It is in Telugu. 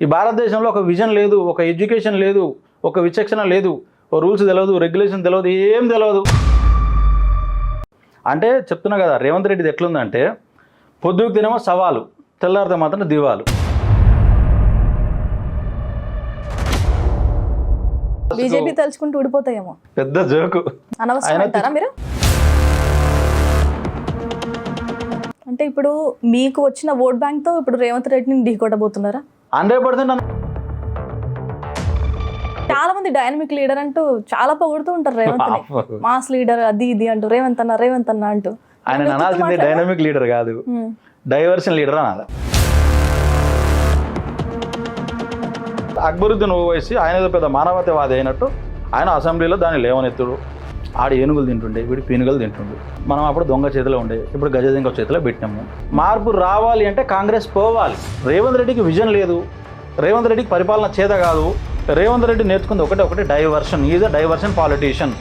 ఈ భారతదేశంలో ఒక విజన్ లేదు ఒక ఎడ్యుకేషన్ లేదు ఒక విచక్షణ లేదు ఓ రూల్స్ తెలియదు రెగ్యులేషన్ తెలియదు ఏం తెలియదు అంటే చెప్తున్నా కదా రేవంత్ రెడ్డిది ఎట్లుందంటే పొద్దుకు తినేమో సవాలు తెల్లారితే మాత్రం దివాలు. బీజేపీ తలుచుకుంటూ ఊడిపోతాయేమో. పెద్ద జోకు. అనవసరం మీరు? అంటే ఇప్పుడు మీకు వచ్చిన ఓట్ బ్యాంక్తో ఇప్పుడు రేవంత్ రెడ్డిని ఢీ కొట్టబోతున్నారా హండ్రెడ్ పర్సెంట్ చాలా మంది డైనమిక్ లీడర్ అంటూ చాలా పొగుడుతూ ఉంటారు రేవంత్ మాస్ లీడర్ అది ఇది అంటూ రేవంత్ అన్న రేవంత్ అన్న అంటూ. ఆయన అనాల్సింది డైనమిక్ లీడర్ కాదు. డైవర్షన్ లీడర్ అనాలి. అక్బరుద్దీన్ ఓవైసీ ఆయన పెద్ద మానవతావాది అయినట్టు ఆయన అసెంబ్లీలో దాన్ని లేవనెత్తుడు. ఆడ ఏనుగులు తింటుండే వీడి పీనుగలు తింటుండే. మనం అప్పుడు దొంగ చేతిలో ఉండే ఇప్పుడు గజదింగ చేతిలో పెట్టినాము. మార్పు రావాలి అంటే కాంగ్రెస్ పోవాలి. రేవంత్ రెడ్డికి విజన్ లేదు. రేవంత్ రెడ్డికి పరిపాలన చేత కాదు. రేవంత్ రెడ్డి నేర్చుకుంది ఒకటే ఒకటి diversion is a diversion politician